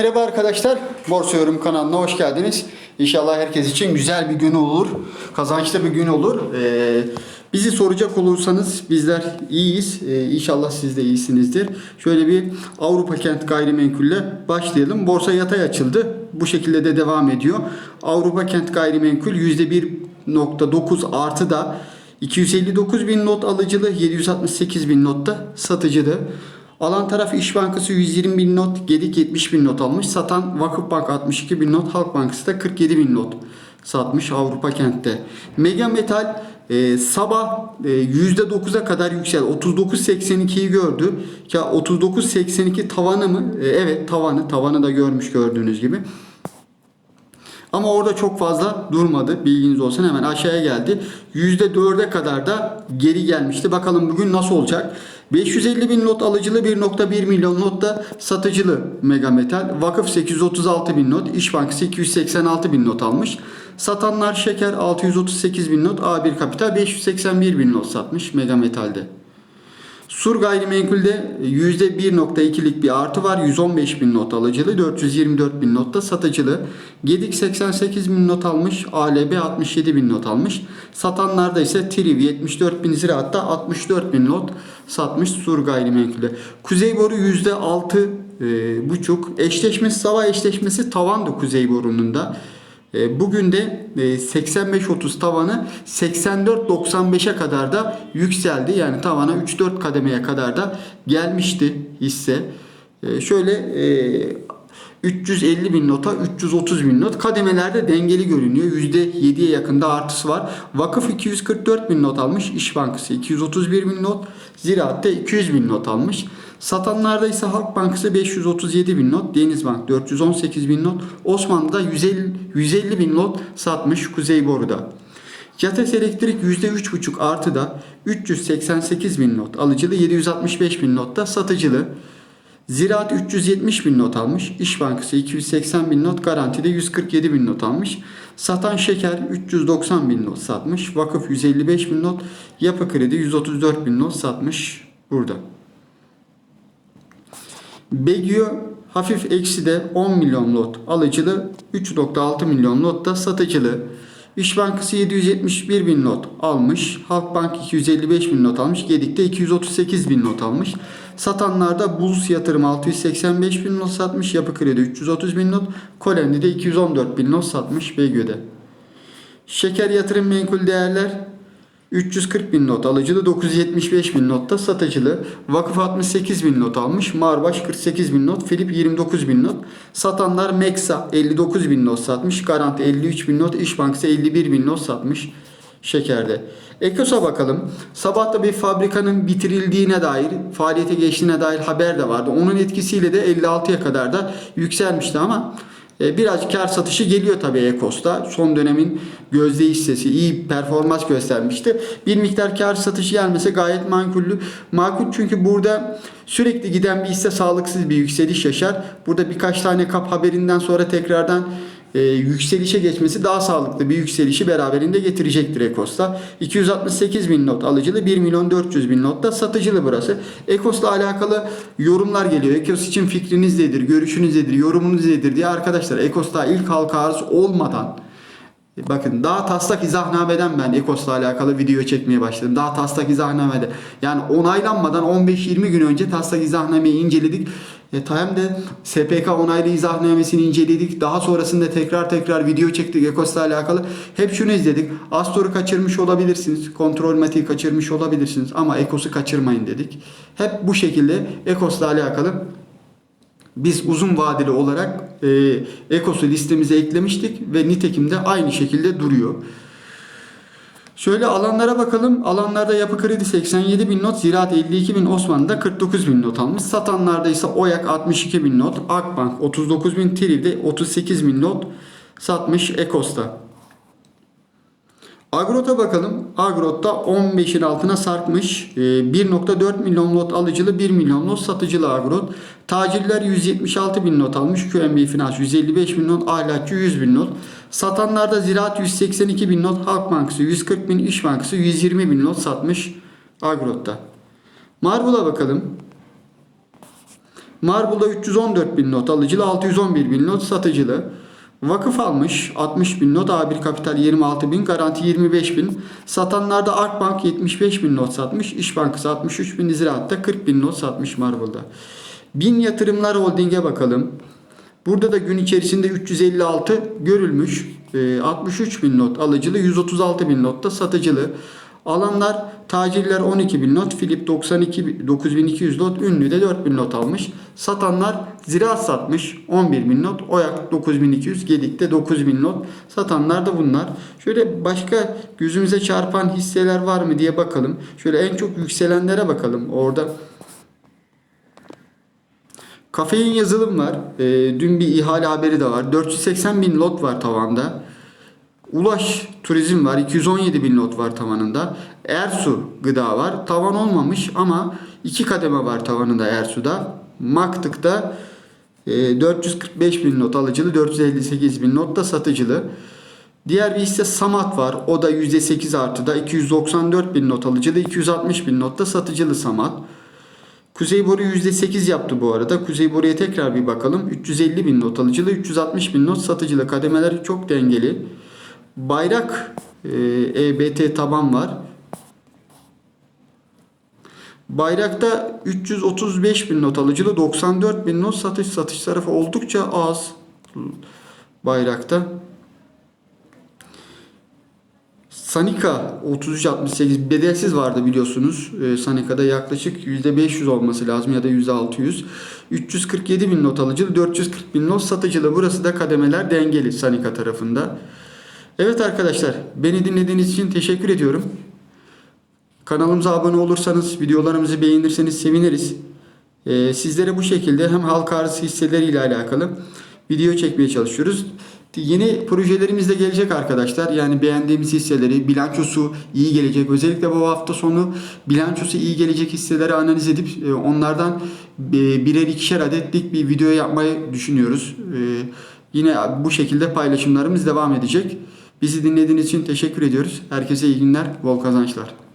Merhaba arkadaşlar, Borsa Yorum kanalına hoş geldiniz. İnşallah herkes için güzel bir gün olur, kazançlı bir gün olur. Ee, bizi soracak olursanız bizler iyiyiz. Ee, inşallah siz de iyisinizdir. Şöyle bir Avrupa Kent Gayrimenkul'le başlayalım. Borsa yatay açıldı. Bu şekilde de devam ediyor. Avrupa Kent Gayrimenkul %1.9 artı da 259 bin not alıcılı, 768 bin not da satıcılı. Alan taraf İş Bankası 120 bin not, Gedik 70 bin not almış. Satan Vakıfbank 62 bin not, Halk Bankası da 47 bin not satmış Avrupa kentte. Mega Metal e, sabah e, %9'a kadar yükseldi. 39.82'yi gördü. Ya 39.82 tavanı mı? E, evet tavanı. Tavanı da görmüş gördüğünüz gibi. Ama orada çok fazla durmadı. Bilginiz olsun hemen aşağıya geldi. %4'e kadar da geri gelmişti. Bakalım bugün nasıl olacak? 550 bin not alıcılı 1.1 milyon not da satıcılı Mega Metal. Vakıf 836 bin not. İş Bankası 286 bin not almış. Satanlar Şeker 638 bin not. A1 Kapital 581 bin not satmış Mega Metal'de. Sur gayrimenkulde %1.2'lik bir artı var. 115 bin not alıcılı, 424 bin not da satıcılı. Gedik 88 bin not almış, ALB 67 bin not almış. Satanlarda ise Triv 74 bin ziraatta 64 bin not satmış Sur gayrimenkulde. Kuzey boru %6 e, buçuk. Eşleşmesi, sabah eşleşmesi tavandı Kuzey borunun da. E, Bugün de e, 85-30 tavanı 84-95'e kadar da yükseldi. Yani tavana 3-4 kademeye kadar da gelmişti hisse. E, Şöyle e, 350 bin nota 330 bin not kademelerde dengeli görünüyor. %7'ye yakında artısı var. Vakıf 244 bin not almış. İş Bankası 231 bin not. Ziraat'te 200 bin not almış. Satanlarda ise Halk Bankası 537 bin not, Denizbank 418 bin not, Osmanlı'da 150, 150 bin not satmış Kuzey Boru'da. Cates Elektrik %3,5 artıda 388 bin not, alıcılı 765 bin not da satıcılı. Ziraat 370 bin not almış. İş Bankası 280 bin not. Garantide 147 bin not almış. Satan Şeker 390 bin not satmış. Vakıf 155 bin not. Yapı Kredi 134 bin not satmış burada. Begio hafif eksi de 10 milyon lot alıcılı 3.6 milyon lot da satıcılı. İş Bankası 771 bin not almış. Halkbank 255 bin not almış. Gedik'te 238 bin not almış. Satanlarda Bulus Yatırım 685 bin not satmış. Yapı Kredi 330 bin not. Kolendi 214 bin not satmış Begio'da. Şeker Yatırım Menkul Değerler 340 bin not alıcılı, 975 bin not da satıcılı. Vakıf 68 bin not almış. Marbaş 48 bin not. Filip 29 bin not. Satanlar Meksa 59 bin not satmış. Garanti 53 bin not. İş Bankası 51 bin not satmış şekerde. Ekos'a bakalım. Sabah da bir fabrikanın bitirildiğine dair, faaliyete geçtiğine dair haber de vardı. Onun etkisiyle de 56'ya kadar da yükselmişti ama Biraz kar satışı geliyor tabii Ekos'ta. Son dönemin gözde hissesi iyi performans göstermişti. Bir miktar kar satışı gelmese gayet makullü. Makul çünkü burada sürekli giden bir hisse sağlıksız bir yükseliş yaşar. Burada birkaç tane kap haberinden sonra tekrardan e, yükselişe geçmesi daha sağlıklı bir yükselişi beraberinde getirecektir Ekos'ta. 268 bin not alıcılı 1 milyon 400 bin not da satıcılı burası. Ekos'la alakalı yorumlar geliyor. Ekos için fikriniz nedir, görüşünüz nedir, yorumunuz nedir diye arkadaşlar Ekos'ta ilk halka arz olmadan Bakın daha taslak izahnameden ben Ekos'la alakalı video çekmeye başladım. Daha taslak izahnamede. Yani onaylanmadan 15-20 gün önce taslak izahnameyi inceledik. E, hem de SPK onaylı izahnamesini inceledik. Daha sonrasında tekrar tekrar video çektik Ekos'la alakalı. Hep şunu izledik. Astor'u kaçırmış olabilirsiniz. Kontrol matiği kaçırmış olabilirsiniz. Ama Ekos'u kaçırmayın dedik. Hep bu şekilde Ekos'la alakalı biz uzun vadeli olarak e, Ekos'u listemize eklemiştik ve nitekim de aynı şekilde duruyor. Şöyle alanlara bakalım. Alanlarda yapı kredi 87 bin not, Ziraat 52 bin, Osmanlı'da 49 bin not almış. Satanlarda ise Oyak 62 bin not, Akbank 39 bin, Triv'de 38 bin not satmış Ekos'ta. Agrot'a bakalım. Agrot'ta 15'in altına sarkmış. Ee, 1.4 milyon lot alıcılı 1 milyon lot satıcılı Agrot. Tacirler 176 bin not almış. QNB Finans 155 bin not. Ahlakçı 100 bin not. Satanlarda Ziraat 182 bin not. Halk Bankası 140 bin. İş Bankası 120 bin not satmış Agrot'ta. Marvel'a bakalım. Marbul'da 314 bin not alıcılı 611 bin not satıcılı. Vakıf almış 60 bin not A1 Kapital 26 bin garanti 25 bin. Satanlarda Akbank 75 bin not satmış. İş Bankası 63 bin Ziraat'ta 40 bin not satmış Marbul'da. Bin Yatırımlar Holding'e bakalım. Burada da gün içerisinde 356 görülmüş. Ee, 63 bin not alıcılı, 136 bin not da satıcılı. Alanlar tacirler 12 bin not, Philip 92 9200 not, ünlü de 4 bin not almış. Satanlar ziraat satmış 11 bin not, Oyak 9200, Gedik'te 9 bin not. Satanlar da bunlar. Şöyle başka gözümüze çarpan hisseler var mı diye bakalım. Şöyle en çok yükselenlere bakalım. Orada Kafein yazılım var. Ee, dün bir ihale haberi de var. 480 bin lot var tavanda. Ulaş turizm var. 217 bin lot var tavanında. Ersu gıda var. Tavan olmamış ama iki kademe var tavanında Ersu'da. Maktık'ta e, 445 bin not alıcılı. 458 bin not da satıcılı. Diğer bir hisse Samat var. O da %8 artıda. 294 bin not alıcılı. 260 bin not da satıcılı Samat. Kuzey Boru %8 yaptı bu arada. Kuzey Boru'ya tekrar bir bakalım. 350 bin not alıcılı, 360 bin not satıcılı. Kademeler çok dengeli. Bayrak e, EBT taban var. Bayrakta 335 bin not alıcılı, 94 bin not satış. Satış tarafı oldukça az. Bayrakta. Sanika 3368 bedelsiz vardı biliyorsunuz. Ee, Sanika'da yaklaşık %500 olması lazım ya da %600. 347 bin not alıcılı, 440 bin not satıcılı. Burası da kademeler dengeli Sanika tarafında. Evet arkadaşlar beni dinlediğiniz için teşekkür ediyorum. Kanalımıza abone olursanız, videolarımızı beğenirseniz seviniriz. Ee, sizlere bu şekilde hem halka arz hisseleriyle alakalı video çekmeye çalışıyoruz. Yeni projelerimiz de gelecek arkadaşlar. Yani beğendiğimiz hisseleri, bilançosu iyi gelecek. Özellikle bu hafta sonu bilançosu iyi gelecek hisseleri analiz edip e, onlardan e, birer ikişer adetlik bir video yapmayı düşünüyoruz. E, Yine bu şekilde paylaşımlarımız devam edecek. Bizi dinlediğiniz için teşekkür ediyoruz. Herkese iyi günler, bol kazançlar.